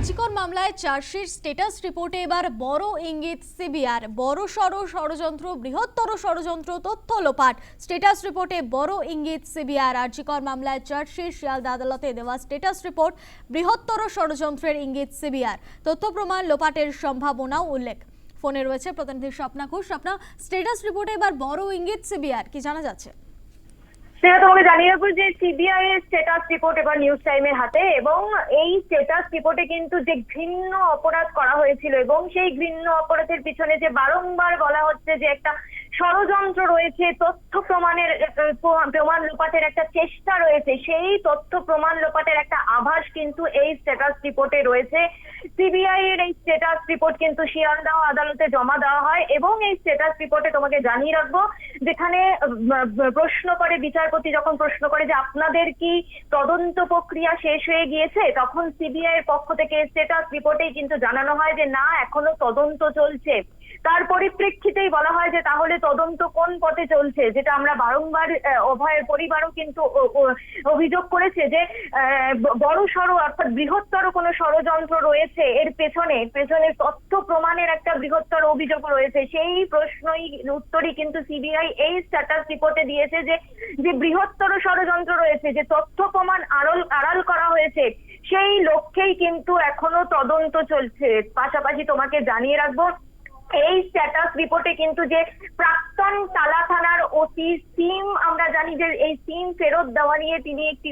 আরজিকর মামলায় chargesheet status রিপোর্টে এবার বড় ইঙ্গিত সিবিআর। বড় সড় ষড়যন্ত্র, বৃহত্তর ষড়যন্ত্র, তথ্য লোপাট। স্ট্যাটাস রিপোর্টে বড় ইঙ্গিত সিবিআর। আরজিকর মামলায় চার্জশিট শিয়ালদা আদালতে দেওয়া স্ট্যাটাস রিপোর্ট বৃহত্তর ষড়যন্ত্রের ইঙ্গিত সিবিআর। তথ্য প্রমাণ লোপাটের সম্ভাবনাও উল্লেখ। ফোনে রয়েছে প্রতিনিধি স্বপ্না ঘোষ। স্বপ্না স্ট্যাটাস রিপোর্টে এবার বড় ইঙ্গিত সিবিআর। কি জানা যাচ্ছে? সেটা তোমাকে জানিয়ে রাখব যে সিবিআই এর স্টেটাস রিপোর্ট এবার নিউজ টাইমের হাতে, এবং এই স্টেটাস রিপোর্টে কিন্তু যে ঘৃণ্য অপরাধ করা হয়েছিল, এবং সেই ঘৃণ্য অপরাধের পিছনে যে বারংবার বলা হচ্ছে যে একটা ষড়যন্ত্র রয়েছে, তথ্য প্রমাণের প্রমাণ লোপাটের একটা চেষ্টা রয়েছে, সেই তথ্য প্রমাণ লোপাটের একটা আভাস কিন্তু এই স্ট্যাটাস রিপোর্টে রয়েছে। সিবিআই এর এই স্ট্যাটাস রিপোর্ট কিন্তু শিয়ালদাহ আদালতে জমা দেওয়া হয় এবং এই স্ট্যাটাস রিপোর্টে তোমাকে জানিয়ে রাখব, যেখানে প্রশ্ন করে বিচারপতি যখন প্রশ্ন করে যে আপনাদের কি তদন্ত প্রক্রিয়া শেষ হয়ে গিয়েছে, তখন সিবিআই এর পক্ষ থেকে স্ট্যাটাস রিপোর্টেই কিন্তু জানানো হয় যে না, এখনও তদন্ত চলছে। তার পরিপ্রেক্ষিতেই বলা হয় যে তাহলে তদন্ত কোন পথে চলছে? যেটা আমরা বারংবার অভয়ের পরিবারও কিন্তু অভিযোগ করেছে যে বড় সড় অর্থাৎ বৃহত্তর কোনো ষড়যন্ত্র রয়েছে এর পেছনে। পেছনে তথ্য প্রমাণের একটা বৃহত্তর অভিযোগ রয়েছে। সেই প্রশ্নই, উত্তরই কিন্তু সিবিআই এই স্ট্যাটাস রিপোর্টে দিয়েছে যে যে বৃহত্তর ষড়যন্ত্র রয়েছে, যে তথ্য প্রমাণ আড়ল, আড়াল করা হয়েছে, সেই লক্ষ্যেই কিন্তু এখনও তদন্ত চলছে। পাশাপাশি তোমাকে জানিয়ে রাখব এই স্ট্যাটাস রিপোর্টে কিন্তু যে প্রাক্তন তালা থানার ওসি সিম, আমরা জানি যে এই সিম ফেরত দেওয়া নিয়ে তিনি একটি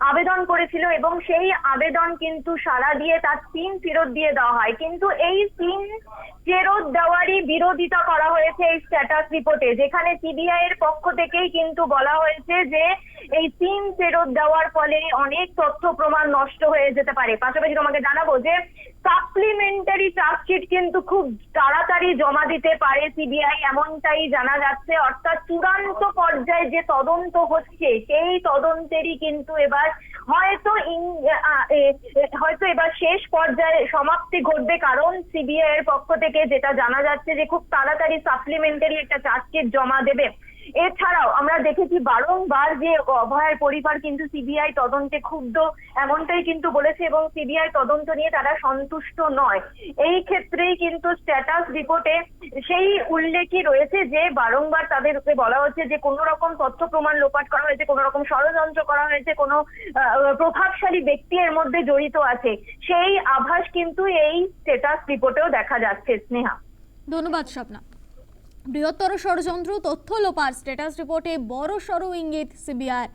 আবেদন করেছিল এবং সেই আবেদন কিন্তু সাড়া দিয়ে তার সিম ফেরত দিয়ে দেওয়া হয়। কিন্তু এই সিম ফেরত দেওয়ারই বিরোধিতা করা হয়েছে এই স্ট্যাটাস রিপোর্টে যেখানে সিবিআই এর পক্ষ থেকেই কিন্তু বলা হয়েছে যে এই সিম ফেরত দেওয়ার ফলে অনেক তথ্য প্রমাণ নষ্ট হয়ে যেতে পারে। পাশাপাশি তোমাকে জানাব যে সাপ্লিমেন্টারি চার্জশিট কিন্তু খুব তাড়াতাড়ি জমা দিতে পারে সিবিআই, এমনটাই জানা যাচ্ছে। অর্থাৎ চূড়ান্ত পর্যায়ে যে তদন্ত হচ্ছে, সেই তদন্তেরই কিন্তু এবার হয়তো হয়তো এবার শেষ পর্যায়ে সমাপ্তি ঘটবে। কারণ সিবিআই এর পক্ষ থেকে যেটা জানা যাচ্ছে যে খুব তাড়াতাড়ি সাপ্লিমেন্টারি একটা চার্জশিট জমা দেবে। এছাড়াও আমরা দেখেছি বারংবার যে অভয়ের পরিবার কিন্তু সিবিআই তদন্তে ক্ষুব্ধ, এমনটাই কিন্তু বলেছে এবং সিবিআই তদন্ত নিয়ে তারা সন্তুষ্ট নয়। এই ক্ষেত্রেই কিন্তু স্ট্যাটাস রিপোর্টে সেই উল্লেখই রয়েছে যে বারংবার তাদেরকে বলা হচ্ছে যে কোনো রকম তথ্য প্রমাণ লোপাট করা হয়েছে, কোনো রকম ষড়যন্ত্র করা হয়েছে, কোনো প্রভাবশালী ব্যক্তি এর মধ্যে জড়িত আছে। সেই আভাস কিন্তু এই স্ট্যাটাস রিপোর্টেও দেখা যাচ্ছে, স্নেহা। ধন্যবাদ, স্বপ্না। বৃহত্তর ষড়যন্ত্র তথ্য লোপার স্ট্যাটাস রিপোর্টে বড় সড় ইঙ্গিত সিবিআর